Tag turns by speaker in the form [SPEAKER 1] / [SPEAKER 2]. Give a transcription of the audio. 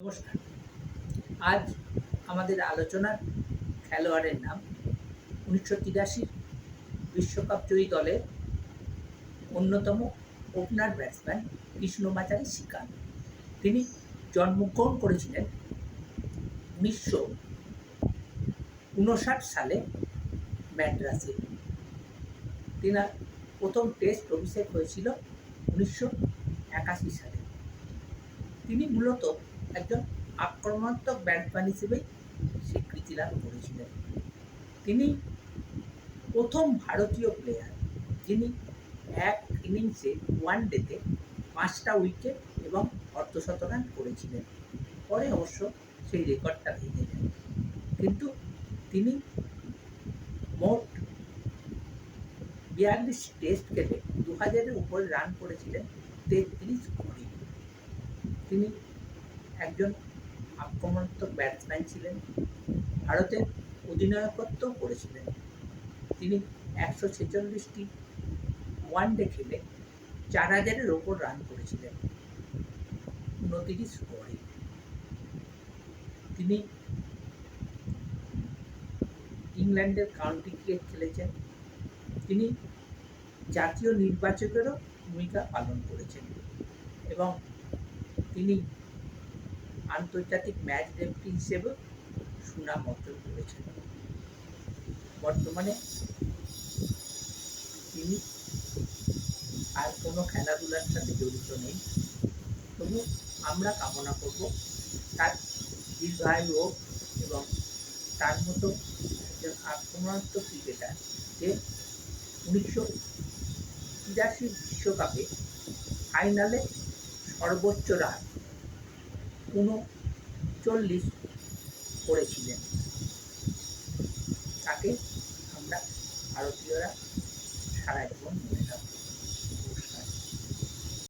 [SPEAKER 1] নমস্কার। আজ আমাদের আলোচনার খেলোয়াড়ের নাম উনিশশো তিরাশির বিশ্বকাপ জয়ী দলের অন্যতম ওপেনার ব্যাটসম্যান কৃষ্ণমাচারী শ্রীকান্ত। তিনি জন্মগ্রহণ করেছিলেন উনিশশো উনষাট সালে ম্যাড্রাসে। তিনার প্রথম টেস্ট অভিষেক হয়েছিল উনিশশো একাশি সালে। তিনি মূলত একজন আক্রমণাত্মক ব্যাটসম্যান হিসেবে স্বীকৃতি লাভ করেছিলেন। তিনি প্রথম ভারতীয় প্লেয়ার যিনি এক ইনিংসে ওয়ান ডেতে পাঁচটা উইকেট এবং অর্ধশত রান করেছিলেন। পরে অবশ্য সেই রেকর্ডটা ভেঙে যায়। কিন্তু তিনি মোট বিয়াল্লিশ টেস্ট খেলে দু হাজারের উপরে রান করেছিলেন তেত্রিশ করে তিনি একজন আক্রমণাত্মক ব্যাটসম্যান ছিলেন। ভারতের অধিনায়কত্বও করেছিলেন। তিনি একশো ছেচল্লিশটি ওয়ানডে খেলে চার হাজারের ওপর রান করেছিলেন। উনতিরিশ ওভারে তিনি ইংল্যান্ডের কাউন্টি ক্রিকেট খেলেছেন। তিনি জাতীয় নির্বাচকেরও ভূমিকা পালন করেছেন এবং তিনি আন্তর্জাতিক ম্যাচ রেফারি হিসেবে সুনাম অর্জন করেছেন। বর্তমানে তিনি আর কোনো খেলাধুলার সাথে জড়িত নেই। তবু আমরা কামনা করব তার দীর্ঘায়ু হোক এবং তার মতো একজন আক্রমণাত্মক ক্রিকেটার যে উনিশশো তিরাশি বিশ্বকাপে ফাইনালে সর্বোচ্চ রান উনচল্লিশ করেছিলেন। তাকে আমরা ভারতীয়রা সারা জীবন রাখব